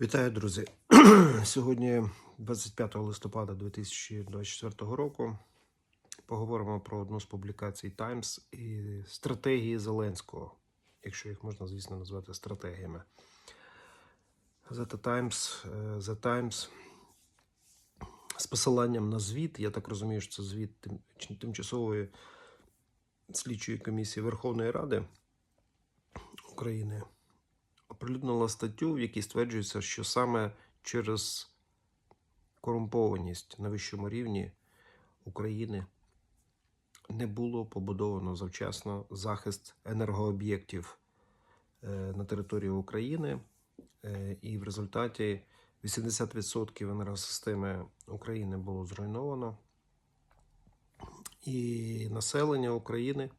Вітаю, друзі. Сьогодні 25 листопада 2024 року. Поговоримо про одну з публікацій Times і стратегії Зеленського, якщо їх можна, звісно, назвати стратегіями. The Times, е, The Times з посиланням на звіт, я так розумію, що це звіт тим- тимчасової слідчої комісії Верховної Ради України оприлюднила статтю, в якій стверджується, що саме через корумпованість на вищому рівні України не було побудовано завчасно захист енергооб'єктів е, на території України, е, і в результаті 80% енергосистеми України було зруйновано, і населення України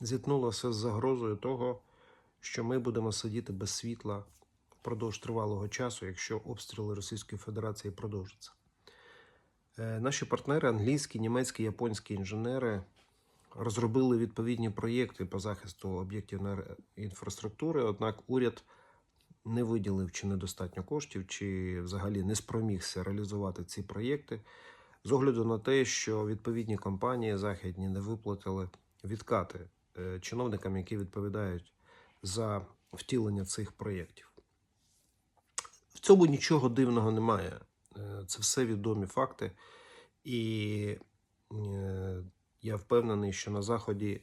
зіткнулося з загрозою того, що ми будемо сидіти без світла впродовж тривалого часу, якщо обстріли Російської Федерації продовжаться. Е, Наші партнери, англійські, німецькі, японські інженери, розробили відповідні проєкти по захисту об'єктів інфраструктури, однак уряд не виділив чи недостатньо коштів, чи взагалі не спромігся реалізувати ці проєкти з огляду на те, що відповідні компанії західні не виплатили відкати е, чиновникам, які відповідають за втілення цих проєктів. В цьому нічого дивного немає. Е, Це все відомі факти. І е, я впевнений, що на Заході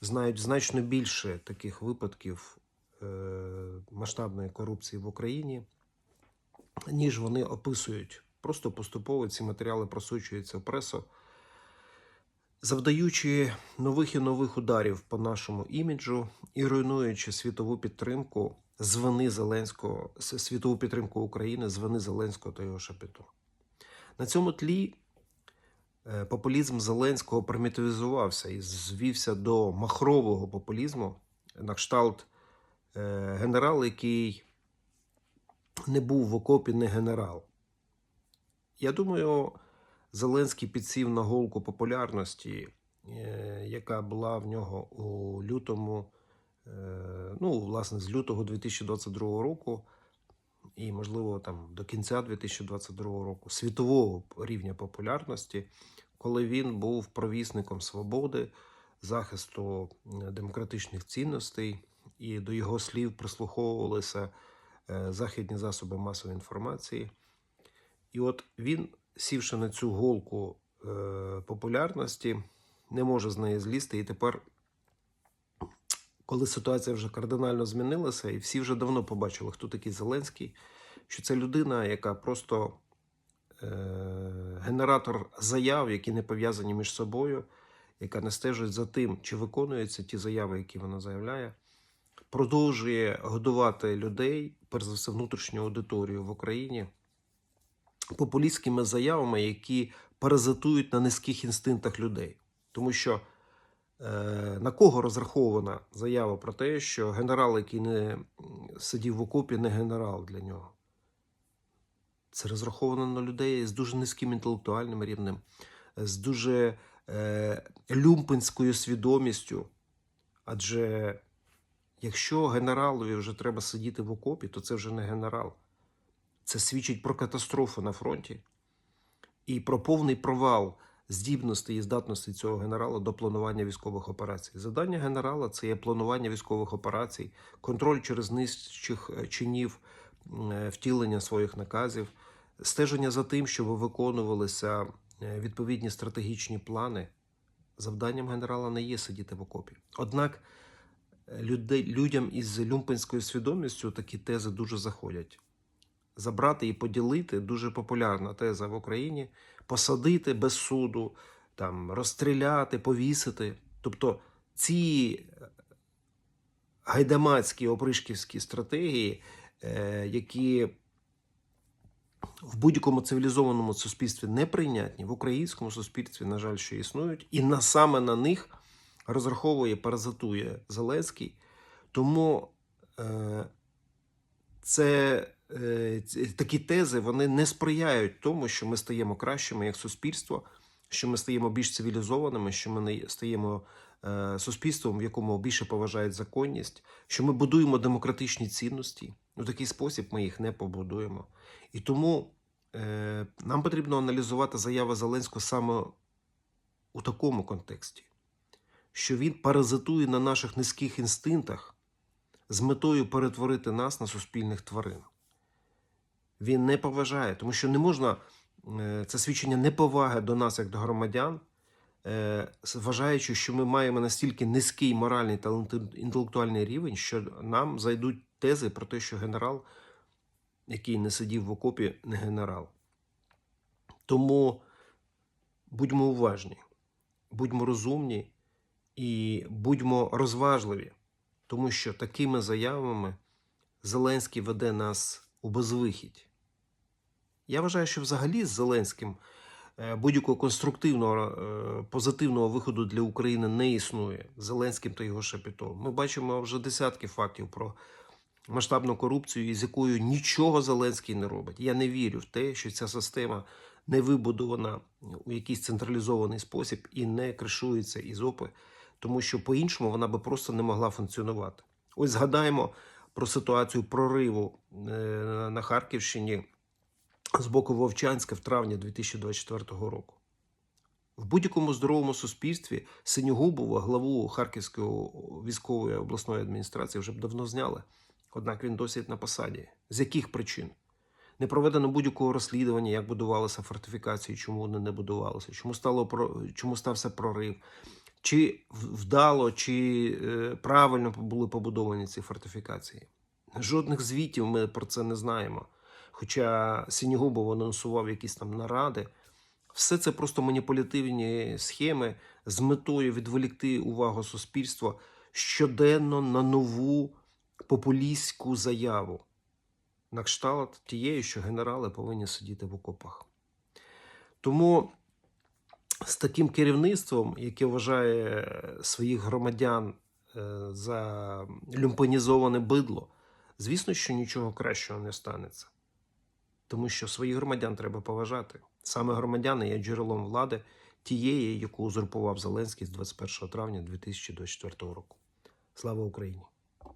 знають значно більше таких випадків е, масштабної корупції в Україні, ніж вони описують. Просто поступово ці матеріали просучуються в пресу, завдаючи нових і нових ударів по нашому іміджу і руйнуючи світову підтримку з Зеленського, світову підтримку України з вини Зеленського та його шапіту. На цьому тлі е, популізм Зеленського примітивізувався і звівся до махрового популізму на кшталт е, генерал, який не був в окопі, не генерал. Я думаю, Зеленський підсів на голку популярності, е, яка була в нього у лютому, е, ну, власне, з лютого 2022 року, і, можливо, там до кінця 2022 року, світового рівня популярності, коли він був провісником свободи, захисту е, демократичних цінностей, і до його слів прислуховувалися західні засоби масової інформації. І от він, сівши на цю голку е, популярності, не може з неї злізти. І тепер, коли ситуація вже кардинально змінилася, і всі вже давно побачили, хто такий Зеленський, що це людина, яка просто е, генератор заяв, які не пов'язані між собою, яка не стежить за тим, чи виконуються ті заяви, які вона заявляє, продовжує годувати людей, перш за все, внутрішню аудиторію в Україні популістськими заявами, які паразитують на низьких інстинктах людей. Тому що е, на кого розрахована заява про те, що генерал, який не сидів в окопі, не генерал для нього. Це розраховано на людей з дуже низьким інтелектуальним рівнем, з дуже е, люмпенською свідомістю. Адже якщо генералові вже треба сидіти в окопі, то це вже не генерал. Це свідчить про катастрофу на фронті і про повний провал здібності і здатності цього генерала до планування військових операцій. Завдання генерала це є планування військових операцій, контроль через нижчих е, чинів е, втілення своїх наказів, стеження за тим, щоб виконувалися е, відповідні стратегічні плани. Завданням генерала не є сидіти в окопі. Однак людей, людям із люмпенською свідомістю такі тези дуже заходять забрати і поділити дуже популярна теза в Україні, посадити без суду, там, розстріляти, повісити. Тобто ці е, гайдамацькі опришківські стратегії, е, які в будь-якому цивілізованому суспільстві неприйнятні, в українському суспільстві, на жаль, що існують, і на саме на них розраховує, паразитує Зеленський. Тому е, це такі тези вони не сприяють тому, що ми стаємо кращими як суспільство, що ми стаємо більш цивілізованими, що ми не стаємо е, суспільством, в якому більше поважають законність, що ми будуємо демократичні цінності. У такий спосіб ми їх не побудуємо. І тому е, нам потрібно аналізувати заяви Зеленського саме у такому контексті, що він паразитує на наших низьких інстинктах з метою перетворити нас на суспільних тварин. Він не поважає, тому що не можна е, це свідчення неповаги до нас, як до громадян, е, вважаючи, що ми маємо настільки низький моральний та інтелектуальний рівень, що нам зайдуть тези про те, що генерал, який не сидів в окопі, не генерал. Тому будьмо уважні, будьмо розумні і будьмо розважливі, тому що такими заявами Зеленський веде нас у безвихідь. Я вважаю, що взагалі з Зеленським е, будь-якого конструктивного, е, позитивного виходу для України не існує. Зеленським та його шапітом. Ми бачимо вже десятки фактів про масштабну корупцію, із якою нічого Зеленський не робить. Я не вірю в те, що ця система не вибудована у якийсь централізований спосіб і не кришується із ОПИ, тому що по-іншому вона би просто не могла функціонувати. Ось згадаємо про ситуацію прориву е, на Харківщині з боку Вовчанська в травні 2024 року. В будь-якому здоровому суспільстві Синьогубова, главу Харківської військової обласної адміністрації, вже б давно зняли. Однак він досі на посаді. З яких причин? Не проведено будь-якого розслідування, як будувалися фортифікації, чому вони не будувалися, чому, стало, чому стався прорив, чи вдало, чи е, правильно були побудовані ці фортифікації. Жодних звітів ми про це не знаємо. Хоча Синігубов анонсував якісь там наради. Все це просто маніпулятивні схеми з метою відволікти увагу суспільства щоденно на нову популістську заяву. На кшталт тієї, що генерали повинні сидіти в окопах. Тому з таким керівництвом, яке вважає своїх громадян е, за люмпанізоване бидло, звісно, що нічого кращого не станеться. Тому що своїх громадян треба поважати. Саме громадяни є джерелом влади тієї, яку узурпував Зеленський з 21 травня 2024 року. Слава Україні!